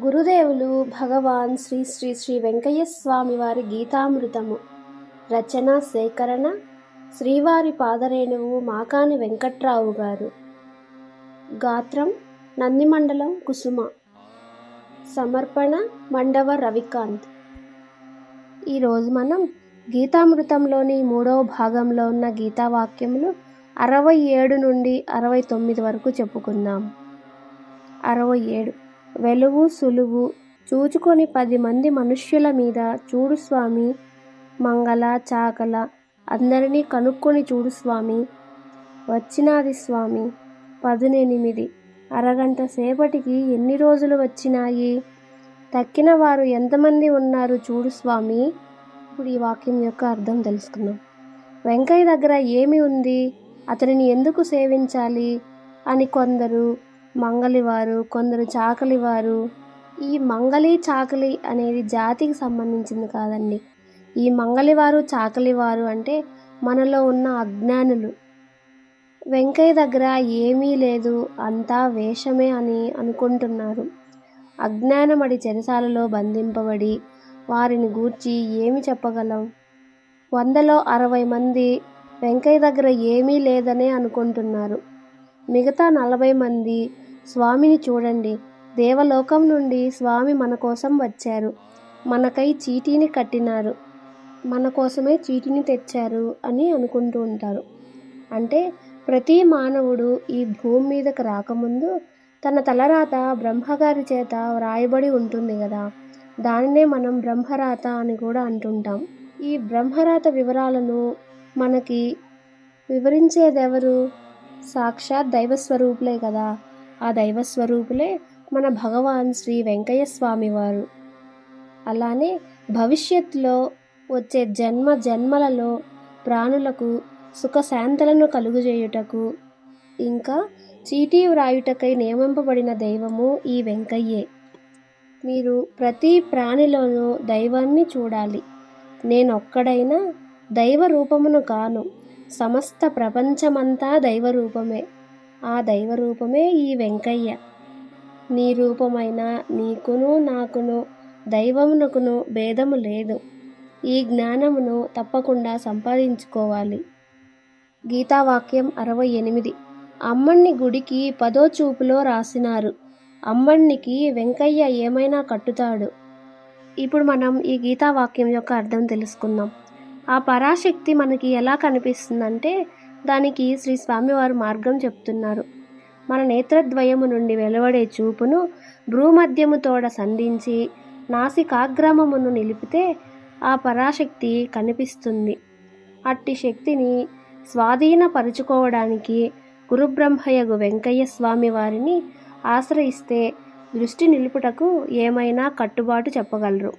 గురుదేవులు భగవాన్ శ్రీ శ్రీ శ్రీ వెంకయ్య స్వామి వారి గీతామృతము. రచన సేకరణ శ్రీవారి పాదరేణువు మాకాని వెంకట్రావు గారు. గాత్రం నందిమండలం కుసుమ. సమర్పణ మండవ రవికాంత్. ఈరోజు మనం గీతామృతంలోని మూడవ భాగంలో ఉన్న గీతావాక్యములు అరవై ఏడు నుండి అరవై తొమ్మిది వరకు చెప్పుకుందాం. అరవై ఏడు. వెలుగు సులువు. చూచుకొని పది మంది మనుష్యుల మీద చూడు స్వామి. మంగళ చాకల అందరినీ కనుక్కొని చూడు స్వామి. వచ్చినాది స్వామి. పదునెనిమిది. అరగంట సేపటికి ఎన్ని రోజులు వచ్చినాయి? తక్కిన వారు ఎంతమంది ఉన్నారు చూడు స్వామి? ఇప్పుడు ఈ వాక్యం యొక్క అర్థం తెలుసుకుందాం. వెంకయ్య దగ్గర ఏమి ఉంది? అతనిని ఎందుకు సేవించాలి? అని కొందరు మంగలివారు కొందరు చాకలివారు. ఈ మంగలి చాకలి అనేది జాతికి సంబంధించింది కాదండి. ఈ మంగలివారు చాకలివారు అంటే మనలో ఉన్న అజ్ఞానులు. వెంకయ్య దగ్గర ఏమీ లేదు అంతా వేషమే అని అనుకుంటున్నారు. అజ్ఞానమడి చెరసాలలో బంధింపబడి వారిని గూర్చి ఏమి చెప్పగలం? వందలో అరవై మంది వెంకయ్య దగ్గర ఏమీ లేదనే అనుకుంటున్నారు. మిగతా నలభై మంది స్వామిని చూడండి. దేవలోకం నుండి స్వామి మన కోసం వచ్చారు. మనకై చీటీని కట్టినారు. మన కోసమే చీటీని తెచ్చారు అని అనుకుంటూ ఉంటారు. అంటే ప్రతి మానవుడు ఈ భూమి మీదకి రాకముందు తన తలరాత బ్రహ్మగారి చేత వ్రాయబడి ఉంటుంది కదా. దానినే మనం బ్రహ్మరాత అని కూడా అంటుంటాం. ఈ బ్రహ్మరాత వివరాలను మనకి వివరించేదెవరు? సాక్షాత్ దైవస్వరూపులే కదా. ఆ దైవస్వరూపులే మన భగవాన్ శ్రీ వెంకయ్య స్వామి వారు. అలానే భవిష్యత్తులో వచ్చే జన్మ జన్మలలో ప్రాణులకు సుఖశాంతలను కలుగుజేయుటకు ఇంకా చీటీ వ్రాయుటకై నియమింపబడిన దైవము ఈ వెంకయ్యే. మీరు ప్రతి ప్రాణిలోనూ దైవాన్ని చూడాలి. నేనొక్కడైనా దైవ రూపమును కాను సమస్త ప్రపంచమంతా దైవ రూపమే. ఆ దైవరూపమే ఈ వెంకయ్య. నీ రూపమైన నీకును నాకును దైవమునకును భేదము లేదు. ఈ జ్ఞానమును తప్పకుండా సంపాదించుకోవాలి. గీతావాక్యం అరవై ఎనిమిది. అమ్మణ్ణి గుడికి పదో చూపులో రాసినారు. అమ్మణ్ణికి వెంకయ్య ఏమైనా కట్టుతాడు? ఇప్పుడు మనం ఈ గీతావాక్యం యొక్క అర్థం తెలుసుకుందాం. ఆ పరాశక్తి మనకి ఎలా కనిపిస్తుందంటే దానికి శ్రీ స్వామివారు మార్గం చెప్తున్నారు. మన నేత్రద్వయము నుండి వెలువడే చూపును భ్రూమధ్యముతోడ సంధించి నాసికాగ్రామమును నిలిపితే ఆ పరాశక్తి కనిపిస్తుంది. అట్టి శక్తిని స్వాధీనపరుచుకోవడానికి గురుబ్రహ్మయగు వెంకయ్య స్వామి వారిని ఆశ్రయిస్తే దృష్టి నిలుపుటకు ఏమైనా కట్టుబాటు చెప్పగలరు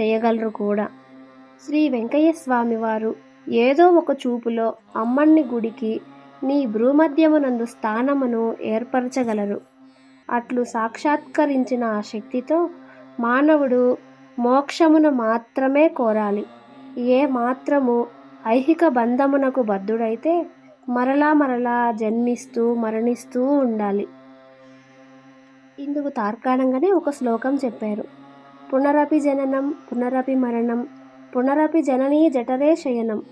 చేయగలరు కూడా. శ్రీ వెంకయ్య స్వామి వారు ఏదో ఒక చూపులో అమ్మణ్ణి గుడికి నీ భ్రూమధ్యమునందు స్థానమును ఏర్పరచగలరు. అట్లు సాక్షాత్కరించిన ఆ శక్తితో మానవుడు మోక్షమును మాత్రమే కోరాలి. ఏ మాత్రము ఐహిక బంధమునకు బద్ధుడైతే మరలా మరలా జన్మిస్తూ మరణిస్తూ ఉండాలి. ఇందుకు తార్కాణంగానే ఒక శ్లోకం చెప్పారు. పునరపి జననం పునరపి మరణం పునరపి జననీ జఠరే శయనం.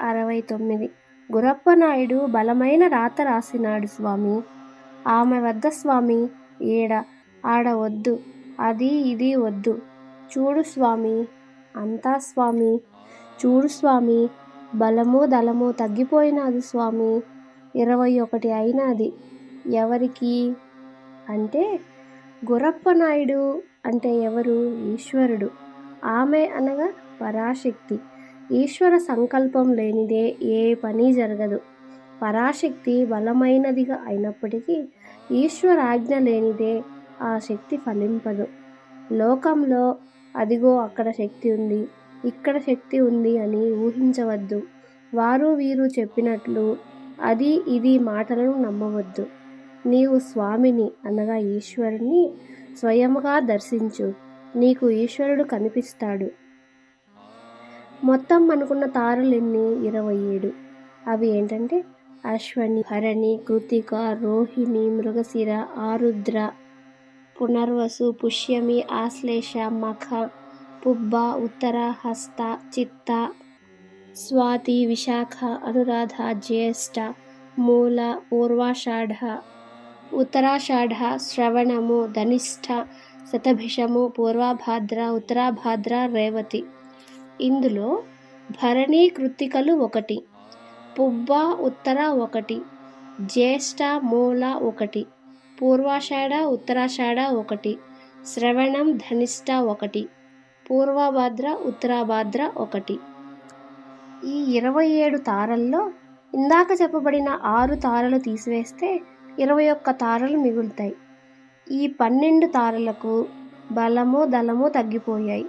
అరవై తొమ్మిది. గురప్పనాయుడు బలమైన రాత రాసినాడు స్వామి. ఆమె వద్ద స్వామి ఏడ? ఆడ వద్దు. అది ఇది వద్దు. చూడు స్వామి. అంతా స్వామి. చూడు స్వామి. బలము దళము తగ్గిపోయినది స్వామి. ఇరవై ఒకటి అయినది. ఎవరికి? అంటే గురప్పనాయుడు అంటే ఎవరు? ఈశ్వరుడు. ఆమె అనగా పరాశక్తి. ఈశ్వర సంకల్పం లేనిదే ఏ పని జరగదు. పరాశక్తి బలమైనదిగా అయినప్పటికీ ఈశ్వరాజ్ఞ లేనిదే ఆ శక్తి ఫలింపదు. లోకంలో అదిగో అక్కడ శక్తి ఉంది ఇక్కడ శక్తి ఉంది అని ఊహించవద్దు. వారు వీరు చెప్పినట్లు అది ఇది మాటలను నమ్మవద్దు. నీవు స్వామిని అనగా ఈశ్వరుని స్వయముగా దర్శించు. నీకు ఈశ్వరుడు కనిపిస్తాడు. మొత్తం అనుకున్న తారలు ఎన్ని? ఇరవై ఏడు. అవి ఏంటంటే అశ్వని హరణి కృతిక రోహిణి మృగశిర ఆరుద్ర పునర్వసు పుష్యమి ఆశ్లేష మఖ పుబ్బ ఉత్తర హస్త చిత్త స్వాతి విశాఖ అనురాధ జ్యేష్ఠ మూల పూర్వాషాఢ ఉత్తరాషాఢ శ్రవణము ధనిష్ఠ శతభిషము పూర్వాభాద్ర ఉత్తరాభాద్ర రేవతి. ఇందులో భరణీ కృత్తికలు ఒకటి పుబ్బ ఉత్తర ఒకటి జ్యేష్ఠ మూల ఒకటి పూర్వాషాఢ ఉత్తరాషాఢ ఒకటి శ్రవణం ధనిష్ట ఒకటి పూర్వభాద్ర ఉత్తరాభాద్ర ఒకటి. ఈ ఇరవై ఏడు తారల్లో ఇందాక చెప్పబడిన ఆరు తారలు తీసివేస్తే ఇరవై ఒక్క తారలు మిగులుతాయి. ఈ పన్నెండు తారలకు బలము దళము తగ్గిపోయాయి.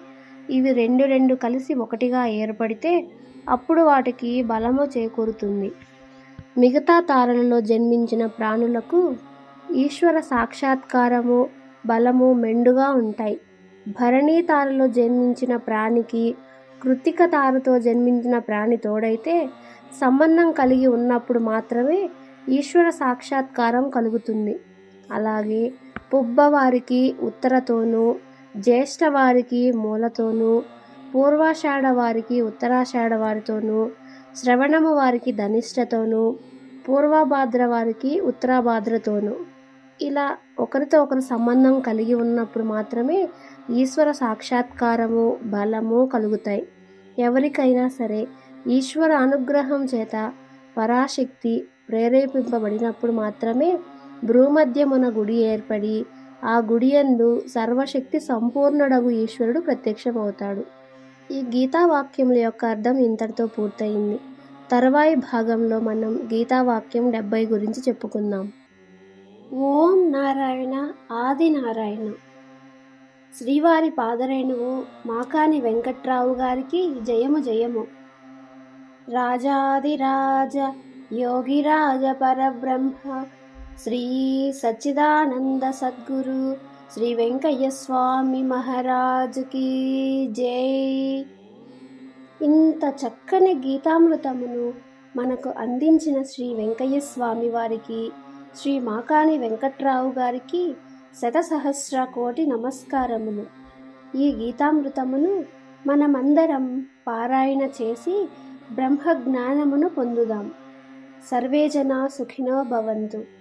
ఇవి రెండు రెండు కలిసి ఒకటిగా ఏర్పడితే అప్పుడు వాటికి బలము చేకూరుతుంది. మిగతా తారలలో జన్మించిన ప్రాణులకు ఈశ్వర సాక్షాత్కారము బలము మెండుగా ఉంటాయి. భరణీ తారలో జన్మించిన ప్రాణికి కృత్తిక తారతో జన్మించిన ప్రాణి తోడైతే సంబంధం కలిగి ఉన్నప్పుడు మాత్రమే ఈశ్వర సాక్షాత్కారం కలుగుతుంది. అలాగే పుబ్బవారికి ఉత్తరతోనూ జ్యేష్ఠ వారికి మూలతోనూ పూర్వాషాఢ వారికి ఉత్తరాషాఢ వారితోనూ శ్రవణము వారికి ధనిష్టతోనూ పూర్వభాద్ర వారికి ఉత్తరాభాద్రతోనూ. ఇలా ఒకరితో ఒకరు సంబంధం కలిగి ఉన్నప్పుడు మాత్రమే ఈశ్వర సాక్షాత్కారము బలము కలుగుతాయి. ఎవరికైనా సరే ఈశ్వర అనుగ్రహం చేత పరాశక్తి ప్రేరేపింపబడినప్పుడు మాత్రమే భ్రూమధ్యమున గుడి ఏర్పడి ఆ గుడియందు సర్వశక్తి సంపూర్ణుడగు ఈశ్వరుడు ప్రత్యక్షమవుతాడు. ఈ గీతావాక్యముల యొక్క అర్థం ఇంతటితో పూర్తయింది. తర్వాయి భాగంలో మనం గీతావాక్యం డెబ్బై గురించి చెప్పుకుందాం. ఓం నారాయణ ఆది నారాయణ. శ్రీవారి పాదరేణువు మాకాని వెంకట్రావు గారికి జయము జయము. రాజాదిరాజ యోగిరాజ పరబ్రహ్మ. శ్రీ సచ్చిదానంద సద్గురు శ్రీ వెంకయ్య స్వామి మహారాజుకి జై. ఇంత చక్కని గీతామృతమును మనకు అందించిన శ్రీ వెంకయ్య స్వామి వారికి శ్రీ మాకాని వెంకట్రావు గారికి శతసహస్ర కోటి నమస్కారములు. ఈ గీతామృతమును మనమందరం పారాయణ చేసి బ్రహ్మ జ్ఞానమును పొందుదాం. సర్వే జనా సుఖినో భవంతు.